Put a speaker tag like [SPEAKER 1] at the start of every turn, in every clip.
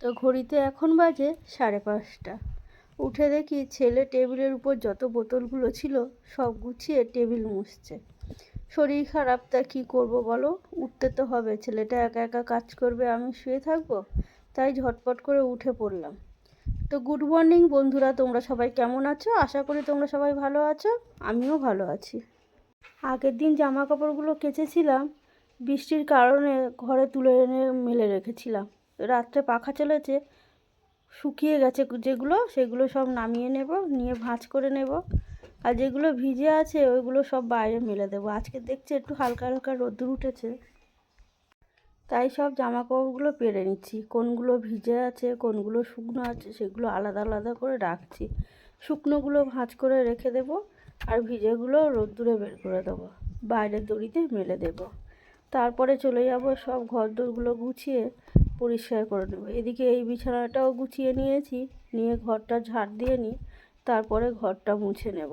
[SPEAKER 1] তো ঘড়িতে এখন বাজে সাড়ে পাঁচটা। উঠে দেখি ছেলে টেবিলের উপর যত বোতলগুলো ছিল সব গুছিয়ে টেবিল মুছছে। শরীর খারাপ, তা কী করব বলো? উঠতে তো হবে, ছেলেটা একা একা কাজ করবে, আমি শুয়ে থাকব? তাই ঝটপট করে উঠে পড়লাম। তো গুড মর্নিং বন্ধুরা, তোমরা সবাই কেমন আছো? আশা করি তোমরা সবাই ভালো আছো, আমিও ভালো আছি। আগের দিন জামা কাপড়গুলো কেচেছিলাম, বৃষ্টির কারণে ঘরে তুলে এনে মেলে রেখেছিলাম। রাত্রে পাখা চলেছে শুকিয়ে গেছে যেগুলো, সেগুলো সব নামিয়ে নেব, নিয়ে ভাঁজ করে নেব। আর যেগুলো ভিজে আছে, ওইগুলো সব বাইরে মেলে দেবো। আজকে দেখছি একটু হালকা হালকা রোদ্দুর উঠেছে। তাই সব জামা কাপড়গুলো পেরে নিচ্ছি। কোনগুলো ভিজে আছে, কোনগুলো শুকনো আছে, সেগুলো আলাদা আলাদা করে রাখছি। শুকনোগুলো ভাঁজ করে রেখে দেব, আর ভিজেগুলো রোদ্দুরে বের করে দেবো। বাইরের দড়িতে মেলে দেব। তারপরে চলে যাব সব ঘর দোরগুলো গুছিয়ে পরিষ্কার করে নেব। এদিকে এই বিছানাটাও গুছিয়ে নিয়েছি, নিয়ে ঘরটা ঝাড় দিয়ে নিই, তারপরে ঘরটা মুছে নেব।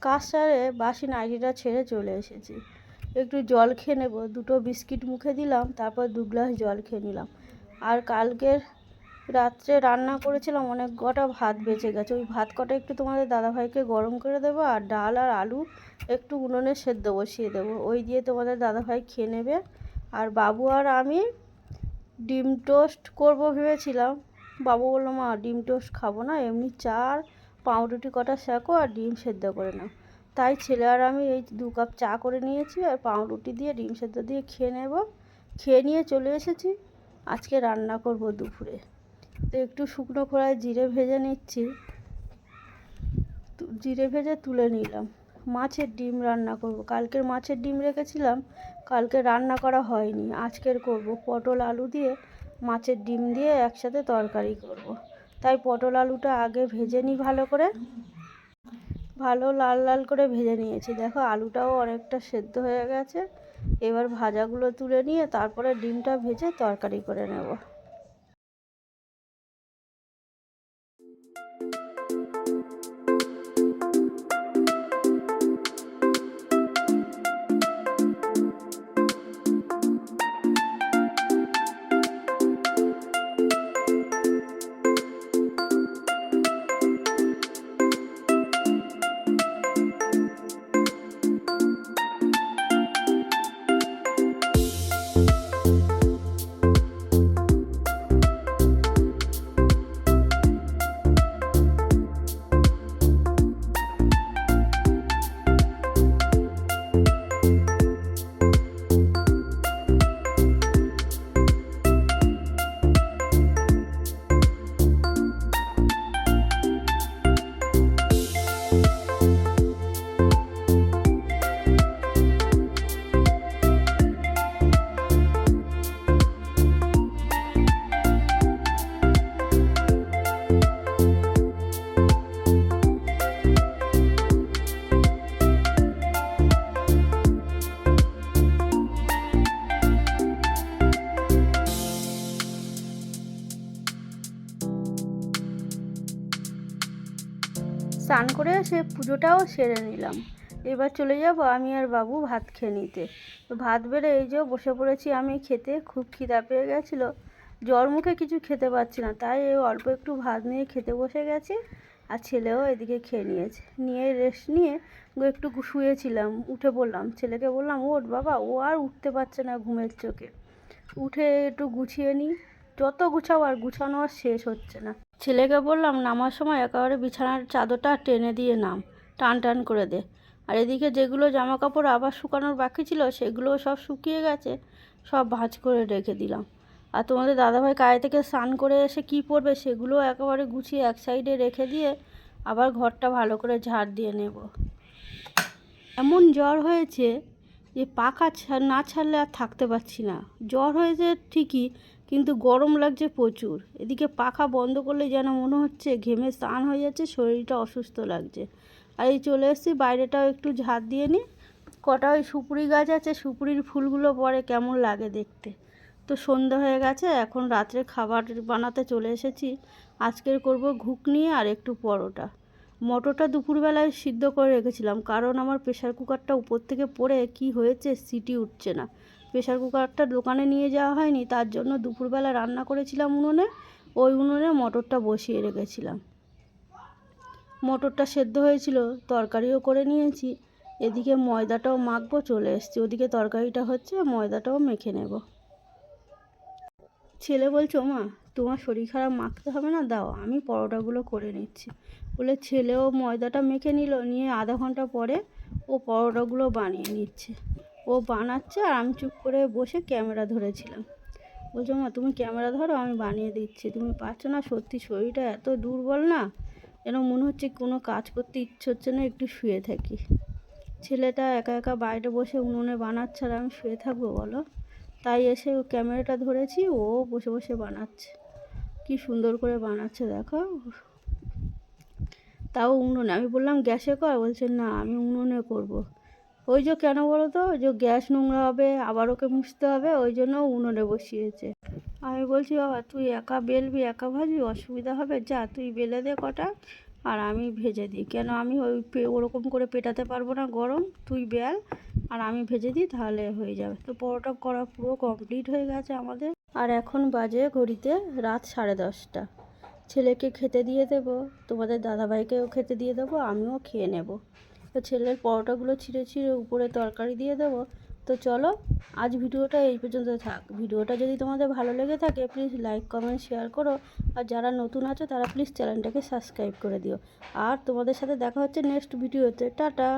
[SPEAKER 1] কাজ বাসি নাইটিটা ছেড়ে চলে এসেছি। একটু জল খেয়ে নেব। দুটো বিস্কিট মুখে দিলাম, তারপর দু গ্লাস জল খেয়ে নিলাম। আর কালকের রাত্রে রান্না করেছিলাম, অনেক কটা ভাত বেঁচে গেছে। ওই ভাত কটা একটু তোমাদের দাদাভাইকে গরম করে দেবো, আর ডাল আর আলু একটু উনুনে সেদ্ধ বসিয়ে দেবো। ওই দিয়ে তোমাদের দাদাভাই খেয়ে নেবে। আর বাবু আর আমি ডিম টোস্ট করব ভেবেছিলাম। বাবু বলল, মা, ডিম টোস্ট খাব না, এমনি চা পাউরুটি, কটা শেখো আর ডিম সেদ্ধ করে নাও। তাই ছেলে আর আমি এই দু কাপ চা করে নিয়েছি আর পাউরুটি দিয়ে, ডিম সেদ্ধ দিয়ে খেয়ে নেব। খেয়ে নিয়ে চলে এসেছি। আজকে রান্না করব দুপুরে। তো একটু শুকনো খোড়ায় জিরে ভেজে নিচ্ছি। জিরে ভেজে তুলে নিলাম। মাছের ডিম রান্না করব। কালকের মাছের ডিম রেখেছিলাম। কালকে রান্না করা হয়নি। আজকের করব। পটল, আলু দিয়ে মাছের ডিম দিয়ে একসাথে তরকারি করব। তাই পটল আলুটা আগে ভেজে নিই ভালো করে। ভালো লাল লাল করে ভেজে নিয়েছি। দেখো আলুটাও অনেকটা সেদ্ধ হয়ে গেছে। এবার ভাজাগুলো তুলে নিয়ে তারপরে ডিমটা ভেজে তরকারি করে নেব। স্নান করে সে পুজোটাও সেরে নিলাম। এবার চলে যাব আমি আর বাবু ভাত খেয়ে নিতে। তো ভাত বেড়ে এই যে বসে পড়েছি আমি খেতে, খুব খিদা পেয়ে গেছিল। জ্বর মুখে কিছু খেতে পাচ্ছি না, তাই অল্প একটু ভাত নিয়ে খেতে বসে গেছি আর ছেলেও এদিকে খেয়ে নিয়েছে। নিয়ে রেস্ট নিয়ে একটু শুয়েছিলাম, উঠে বললাম ছেলেকে বললাম, ওঠ বাবা, ও আর উঠতে পারছে না ঘুমের চোখে। উঠে একটু গুছিয়ে নিই। যত গুছাও আর গুছানো আর শেষ হচ্ছে না। ছেলেকে বললাম, নামার সময় একেবারে বিছানার চাদরটা টেনে দিয়ে নাম, টান টান করে দে। আর এদিকে যেগুলো জামা কাপড় আবার শুকানোর বাকি ছিল সেগুলো সব শুকিয়ে গেছে, সব ভাঁজ করে রেখে দিলাম। আর তোমাদের দাদাভাই কায়ে থেকে স্নান করে এসে কী পরবে সেগুলো একেবারে গুছিয়ে এক সাইডে রেখে দিয়ে আবার ঘরটা ভালো করে ঝাড় দিয়ে নেব। এমন জ্বর হয়েছে যে পাখা না ছাড়লে আর থাকতে পারছি না। জ্বর হয়েছে ঠিকই কিন্তু গরম লাগছে প্রচুর। এদিকে পাখা বন্ধ করলে যেন মনে হচ্ছে ঘেমে স্নান হয়ে যাচ্ছে, শরীরটা অসুস্থ লাগছে। আর এই চলে এসেছি, বাইরেটাও একটু ঝাড় দিয়ে নিই কটা ওই সুপুরি গাছ আছে, সুপুরির ফুলগুলো পরে কেমন লাগে দেখতে। তো সন্ধ্যা হয়ে গেছে, এখন রাত্রে খাবার বানাতে চলে এসেছি। আজকের করব ঘুগনি আর একটু পরোটা। মটরটা দুপুরবেলায় সিদ্ধ করে রেখেছিলাম, কারণ আমার প্রেশার কুকারটা উপর থেকে পড়ে, কি হয়েছে সিটি উঠছে না। প্রেশার কুকারটা দোকানে নিয়ে যাওয়া হয়নি, তার জন্য দুপুরবেলা রান্না করেছিলাম উনুনে। ওই উনুনে মটরটা বসিয়ে রেখেছিলাম। মটরটা সেদ্ধ হয়েছিল, তরকারিও করে নিয়েছি। এদিকে ময়দাটাও মাখবো, চলে এসছি। ওদিকে তরকারিটা হচ্ছে, ময়দাটাও মেখে নেব। ছেলে বলছো মা তোমার শরীর খারাপ মাখতে হবে না, দাও, আমি পরোটাগুলো করে নিচ্ছি। বলে ছেলেও ময়দাটা মেখে নিল, নিয়ে আধা ঘণ্টা পরে ও পরোটাগুলো বানিয়ে নিচ্ছে। ও বানাচ্ছে আর আমি চুপ করে বসে ক্যামেরা ধরেছিলাম। বলছো, মা, তুমি ক্যামেরা ধরো, আমি বানিয়ে দিচ্ছি। তুমি পারছ না? সত্যি শরীরটা এত দুর্বল না? যেন মনে হচ্ছে কোনো কাজ করতে ইচ্ছে হচ্ছে না, একটু শুয়ে থাকি। ছেলেটা একা একা বাইরে বসে উনুনে বানাচ্ছে আর আমি শুয়ে থাকব, বলো? তাই এসে ও ক্যামেরাটা ধরেছি, ও বসে বসে বানাচ্ছে। কি সুন্দর করে বানাচ্ছে, দেখো। তাও উনুনে। আমি বললাম, গ্যাসে কর? বলছে, না, আমি উনুনে করব। ওই যে কেন বলো তো? ওই যে গ্যাস নোংরা হবে, আবার ওকে মুছতে হবে, ওই জন্য উনুনে বসিয়েছে। আমি বলছি, বাবা, তুই একা বেলবি, একা ভাজবি? অসুবিধা হবে? যা, তুই বেলে দে কটা, আর আমি ভেজে দিই। কেন আমি ওই ওরকম করে পেটাতে পারব না গরম? তুই বেল, আর আমি ভেজে দিই, তাহলে হয়ে যাবে। তো পরোটা করা পুরো কমপ্লিট হয়ে গেছে আমাদের। আর এখন বাজে ঘড়িতে রাত সাড়ে দশটা। ছেলেকে খেতে দিয়ে দেবো, তোমাদের দাদাভাইকেও খেতে দিয়ে দেবো, আমিও খেয়ে নেব। তো ছেলের পরোটাগুলো ছিঁড়ে ছিঁড়ে উপরে তরকারি দিয়ে দেবো। তো চলো, আজ ভিডিওটা এই পর্যন্ত থাক। ভিডিওটা যদি তোমাদের ভালো লেগে থাকে প্লিজ লাইক কমেন্ট শেয়ার করো। আর যারা নতুন আছো, তারা প্লিজ চ্যানেলটাকে সাবস্ক্রাইব করে দিও। আর তোমাদের সাথে দেখা হচ্ছে নেক্সট ভিডিওতে টাটা!